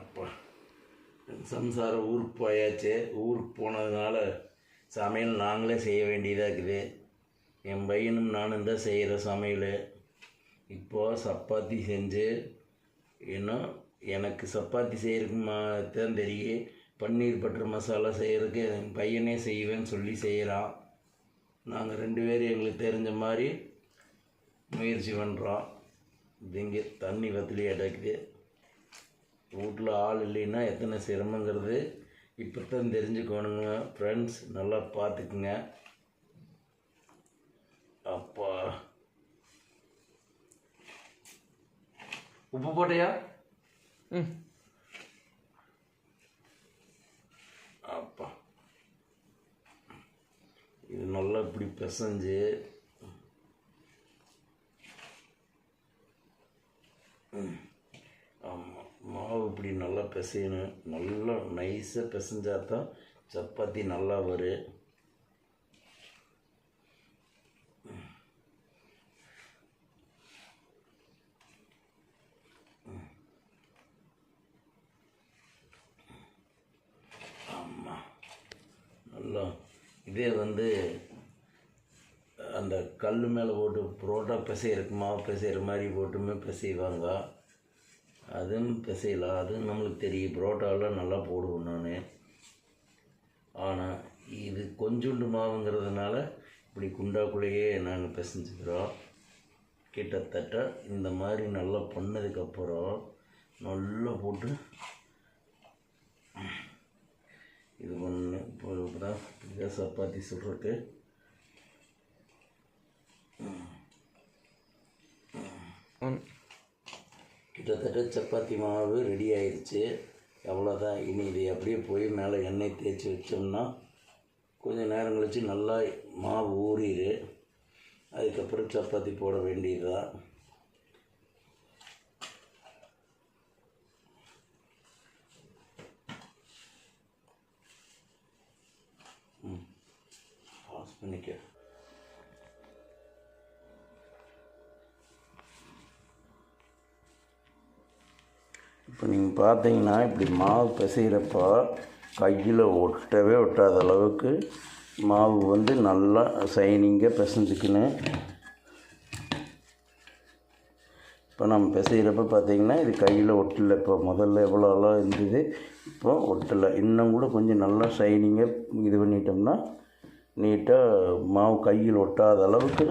அப்பா. சம்சாரம் ஊருக்கு போயாச்சு. ஊருக்கு போனதுனால சமையல் நாங்களே செய்ய வேண்டியதாக இருக்குது. என் பையனும் நானும் தான் செய்கிற சமையல். இப்போது சப்பாத்தி செஞ்சு இன்னும் எனக்கு சப்பாத்தி செய்கிறதுக்கு தான் தெரியும் பன்னீர் பட்டர் மசாலா செய்கிறதுக்கு என் பையனே செய்வேன்னு சொல்லி செய்கிறான் நாங்கள் ரெண்டு பேரும் எங்களுக்கு தெரிஞ்ச மாதிரி முயற்சி பண்ணுறோம் இங்கே தண்ணி வத்திலே அடைக்குது. வீட்டில் ஆள் இல்லைன்னா எத்தனை சிரமங்கிறது இப்போ தான் தெரிஞ்சுக்கணுங்க. ஃப்ரெண்ட்ஸ் நல்லா பார்த்துக்குங்க. அப்பா. உப்பு போட்டியா? ம். அப்பா. இது நல்லா இப்படி பிசைஞ்சு ம். ஆமாம் மாவு இப்படி நல்லா பிசையணும் நல்லா நைஸாக பிசைஞ்சா தான் சப்பாத்தி நல்லா வரும் ஆமாம் நல்லா இதே வந்து அந்த கல் மேலே போட்டு புரோட்டா பிசையிறக்கு மாவு பிசைகிற மாதிரி போட்டுமே பிசைவாங்க. அதுவும் பிசையலாம் அதுவும் நம்மளுக்கு தெரியும். புரோட்டாலாம் நல்லா போடுவோம் நான். ஆனால் இது கொஞ்சோண்டு மாவுங்கிறதுனால இப்படி குண்டாக்குள்ளேயே நாங்கள் பிசைஞ்சுக்கிறோம். கிட்டத்தட்ட இந்த மாதிரி நல்லா பண்ணதுக்கப்புறம் நல்லா போட்டு இது பண்ணு. இப்போ தான் சப்பாத்தி சுடுறதுக்கு. ஒன் கிட்டத்தட்ட சப்பாத்தி மாவு ரெடி ஆயிடுச்சு அவ்வளோதான் இனி இதை அப்படியே போய் மேலே எண்ணெய் தேய்ச்சி வச்சோம்னா கொஞ்சம் நேரம் கழித்து நல்லா மாவு ஊறிடு அதுக்கப்புறம் சப்பாத்தி போட வேண்டியதுதான். தான் பாஸ் பண்ணிக்க இப்போ நீங்கள் பார்த்தீங்கன்னா இப்படி மாவு பிசைகிறப்போ கையில் ஒட்டவே ஒட்டாத அளவுக்கு மாவு வந்து நல்லா சைனிங்காக பிசைஞ்சுக்கணும். இப்போ நம்ம பிசைகிறப்ப பார்த்தீங்கன்னா இது கையில் ஒட்டலை. இப்போ முதல்ல எவ்வளோலாம் இருந்தது இப்போ ஒட்டலை. இன்னும் கூட கொஞ்சம் நல்லா ஷைனிங்காக இது பண்ணிட்டோம்னா நீட்டாக மாவு கையில் ஒட்டாத அளவுக்கு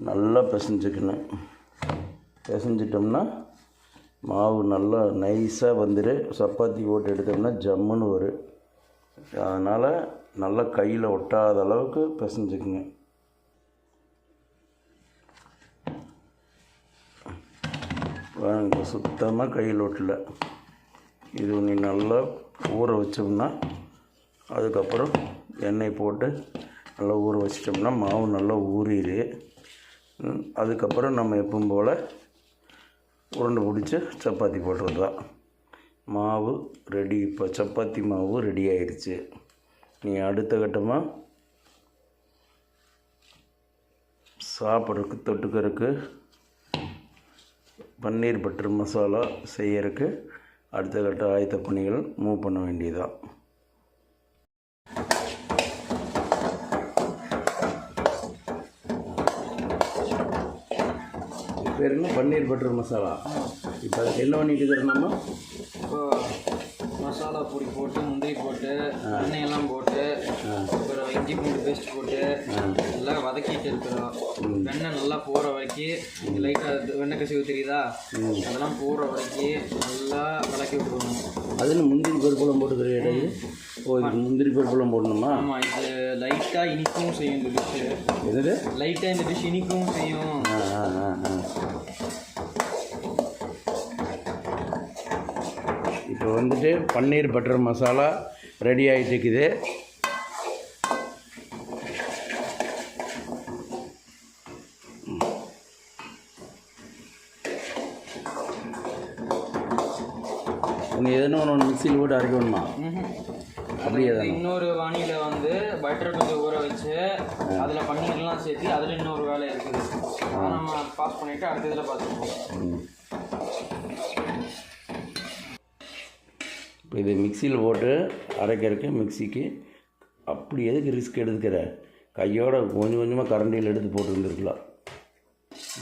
நல்லா பிசைஞ்சுக்கணும். பிசைஞ்சிட்டோம்னா மாவு நல்லா நைஸாக வந்துடு சப்பாத்தி போட்டு எடுத்தோம்னா ஜம்முன்னு வரும் அதனால் நல்லா கையில் ஒட்டாத அளவுக்கு பிசைஞ்சுக்குங்க. சுத்தமாக கையில் ஒட்டல. இது நீ நல்லா ஊற வச்சோம்னா அதுக்கப்புறம் எண்ணெய் போட்டு நல்லா ஊற வச்சிட்டோம்னா மாவு நல்லா ஊறிடு அதுக்கப்புறம் நம்ம எப்பவும் போல் உருண்டை பிடிச்சி சப்பாத்தி போடுறது தான் மாவு ரெடி. இப்போ சப்பாத்தி மாவு ரெடி ஆயிடுச்சு நீ அடுத்த கட்டமாக சாப்பிட்றதுக்கு தொட்டுக்கிறதுக்கு பன்னீர் பட்டர் மசாலா செய்யறதுக்கு அடுத்த கட்ட ஆயத்த பணிகள் மூவ் பண்ண வேண்டியதுதான். பேர் பன்னீர் பட்டர் மசாலா. இப்போ அதுக்கு என்ன பண்ணிட்டு இருக்கிறோம் நம்ம மசாலா பொடி போட்டு முந்திரி போட்டு எண்ணெய் எல்லாம் போட்டு அப்புறம் இஞ்சி பூண்டு பேஸ்ட் போட்டு எல்லாம் வதக்கிட்டு இருக்கிறோம். வெண்ணெய் நல்லா போகிற வரைக்கும் லைட்டாக வெண்ணெய் கசிவு தெரியுதா? அதெல்லாம் போகிற வரைக்கும் நல்லா விளக்கி விட்டுருணும் அதில் முந்திரி பருப்புலாம் போட்டுக்கிற இடையே ஓ இதுக்கு முந்திரி பருப்புலாம் போடணுமா? ஆமாம் இது லைட்டாக இனிக்கவும் செய்யும் இந்த டிஷ்ஷு எது லைட்டாக இந்த டிஷ் இனிக்கவும் செய்யும் ஆ ஆ ஆ ஆ இப்போ வந்துட்டு பன்னீர் பட்டர் மசாலா ரெடி ஆகிட்டு இருக்குது நீ எதுனா ஒன்று மிக்சியில் போட்டு அரைக்கணுமா? அப்படியே இன்னொரு வாணியில வந்து பட்டர் கொஞ்சம் ஊற வச்சு அதில் பன்னீர்லாம் சேர்த்து அதில் இன்னொரு வேலை இருக்குது. அதை நம்ம பாஸ் பண்ணிவிட்டு அடுத்த இதில் பார்த்துப்போம் இப்போ இது மிக்சியில் போட்டு அரைக்கிறதுக்கு மிக்சிக்கு அப்படி எதுக்கு ரிஸ்க் எடுத்துக்கிற? கையோட கொஞ்சம் கொஞ்சமாக கரண்டியில் எடுத்து போட்டுருந்துருக்கலாம்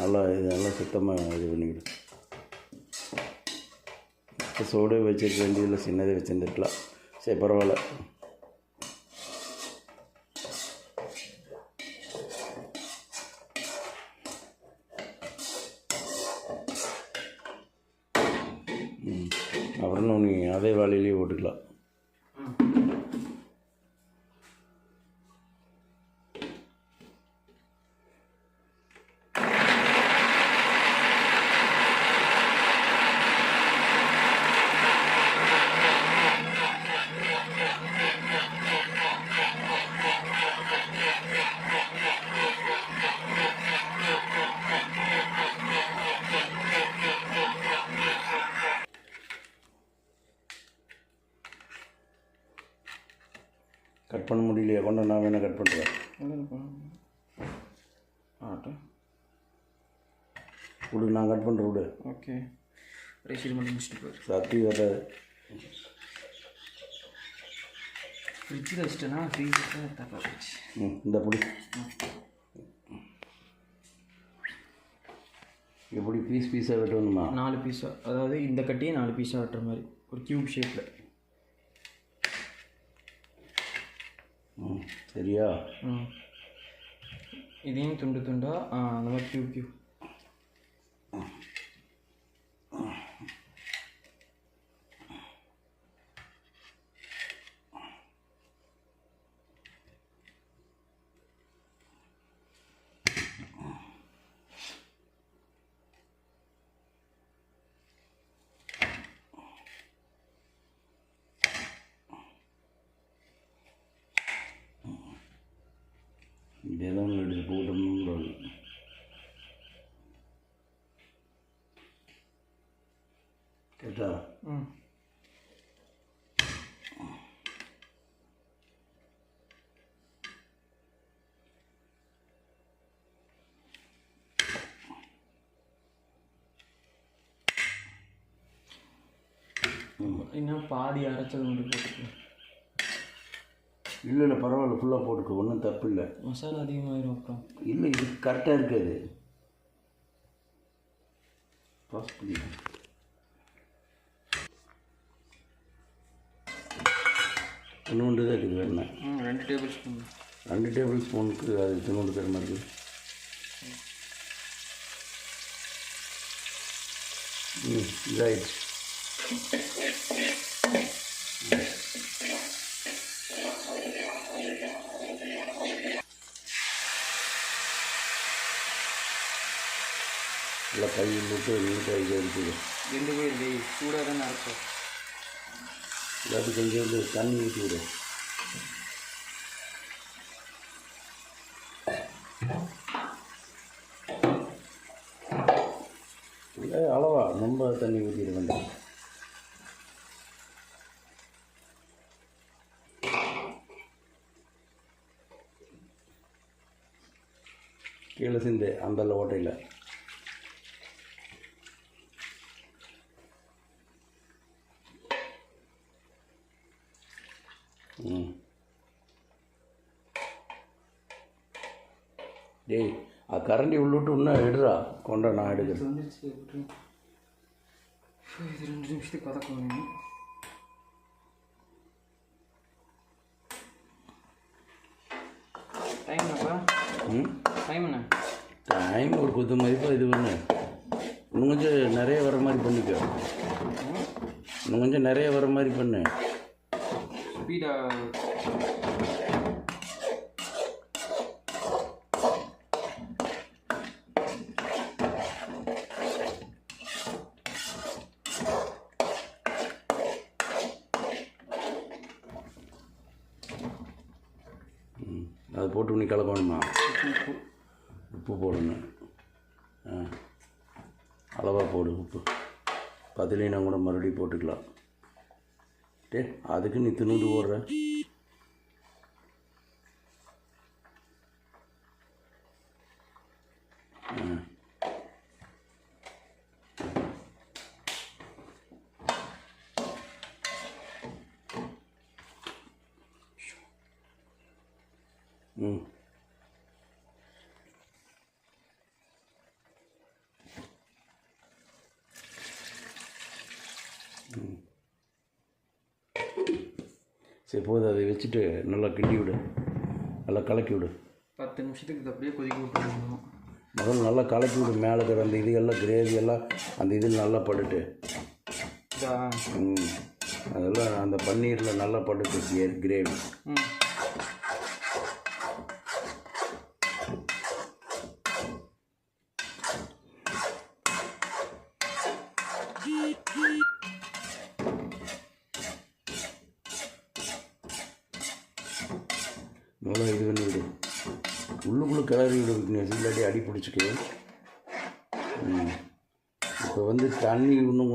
நல்லா இது நல்லா சுத்தமாக இது பண்ணிக்கிடு. சோடு வச்சுருக்க வேண்டியதில் சின்னதை வச்சுருந்துருக்கலாம். சரி பரவாயில்ல ம் அப்புறம் நீ அதே வேலையிலேயே ஓட்டுக்கலாம் கட் பண்ண முடியலையா கொண்டு நான் வேணால் கட் பண்ணுறேன் ஆட்டும். விடு நான் கட் பண்ணுறேன் விடு. ஓகே. ரைஸ் மட்டும் முடிச்சுட்டு போயிரு. சத்தி வராது ஃப்ரிட்ஜில் வச்சிட்டேன்னா ஃப்ரீசர் தப்பாக போச்சு ம் இந்த பொடி. எப்படி பீஸ் பீஸாக வெட்டணுமா? நாலு பீஸாக அதாவது இந்த கட்டியே நாலு பீஸாக வெட்டுற மாதிரி ஒரு க்யூப் ஷேப்பில் ம் சரியா? இதையும் துண்டு துண்டா அந்த மாதிரி க்யூப் க்யூப் இதெல்லாம் எடுத்து போட்டோம்னு கேட்டா இன்னும் பாதி அரைச்சது மட்டும் போட்டுக்கலாம் இல்லை இல்லை பரவாயில்ல ஃபுல்லாக போட்டுக்கோ ஒன்றும் தப்பு இல்லை மசாலா அதிகமாயிரும் அப்புறம். இல்லை இது கரெக்டாக இருக்காது. பாஸ் பண்ணி இன்னொன்று தான் இருக்குது வேணா ம் ரெண்டு டேபிள் ஸ்பூன் ரெண்டு டேபிள் ஸ்பூனுக்கு அது தினோண்டு தர மாதிரி இருக்குது ம் இதாயிடுச்சு. கையில் விட்டு நீட்டாக இருக்குது ரெண்டு பேர் வெய் சூடாக தானே எல்லாத்துக்கும் கொஞ்சம் வந்து தண்ணி ஊற்றி விடு. இல்லை அளவா? ரொம்ப தண்ணி ஊற்றிட வேண்டாம். கீழே சிந்து அந்த ஓட்டையில். டேய் அது கரண்டி உள்ளிட்டு இன்னும் எடுறா. கொண்டா நான் எடுக்கிறேன். இது ரெண்டு நிமிஷத்துக்கு வதக்கணும் டைம் என்னப்பா ம்? டைம் என்ன? டைம் ஒரு குத்து மதிப்பாக இது பண்ணு. இன்னும் கொஞ்சம் நிறைய வர மாதிரி பண்ணிக்கோ. இன்னும் கொஞ்சம் நிறைய வர மாதிரி பண்ணு. ம் அதை போட்டு நீ கலக்கணுமா? உப்பு. உப்பு போடணும். அளவாக போடு உப்பு. பதிலினா கூட மறுபடியும் போட்டுக்கலாம். டே அதுக்கு நீ தின்னுட்டு ஓடுற. ம். சரி போதும் அதை வச்சுட்டு நல்லா கிண்டி விடு. நல்லா கலக்கி விடு. பத்து நிமிஷத்துக்கு அப்படியே கொதிக்க விட்டுருக்கணும் முதல்ல நல்லா கலக்கி விடு. மேலே இருக்கிற அந்த இது எல்லாம் கிரேவி எல்லாம் அந்த இதில் நல்லா ம். அதெல்லாம் அந்த பன்னீரில் நல்லா பட்டுட்டு கிரேவி ம். நல்லா இது பண்ணி விடு. உள்ளுக்குள்ளே கிளறி விடு. இல்லாட்டி அடி பிடிச்சிக்கு. இப்போ வந்து தண்ணி இன்னும்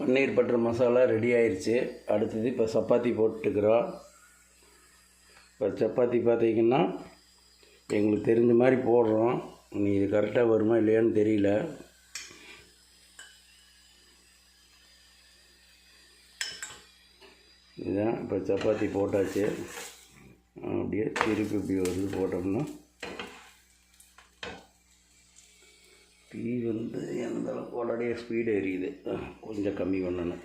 பன்னீர் பட்டர் மசாலா ரெடி ஆயிடுச்சு அடுத்தது இப்போ சப்பாத்தி போட்டுக்கிறோம். இப்போ சப்பாத்தி பார்த்தீங்கன்னா எங்களுக்கு தெரிஞ்ச மாதிரி போடுறோம். நீ இது கரெக்டாக வருமா இல்லையான்னு தெரியல. செஞ்சேன் இப்போ சப்பாத்தி போட்டாச்சு. அப்படியே திருப்பி இப்படி வருது போட்டோம்னா டீ வந்து எந்த அளவுக்கு உடனே ஸ்பீடு எரியுது கொஞ்சம் கம்மி பண்ணணும்.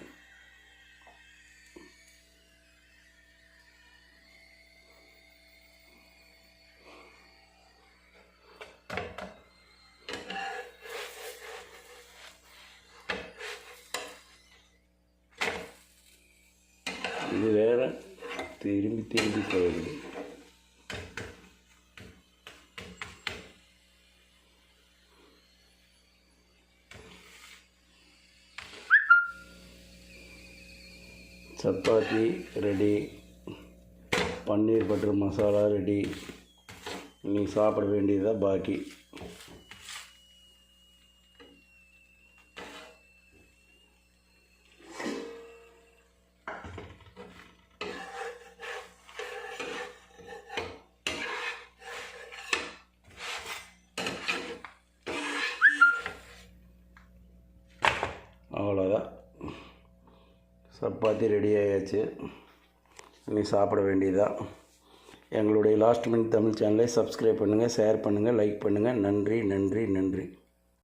Chapati ready. Paneer butter masala ready. நீ சாப்பிட வேண்டியதாக பாக்கி. அவ்வளோதான் சப்பாத்தி ரெடி ஆயாச்சு. நீ சாப்பிட வேண்டியதுதான். எங்களுடைய லாஸ்ட் மினிட் தமிழ் சேனலை சப்ஸ்கிரைப் பண்ணுங்கள் ஷேர் பண்ணுங்கள் லைக் பண்ணுங்கள் நன்றி நன்றி நன்றி.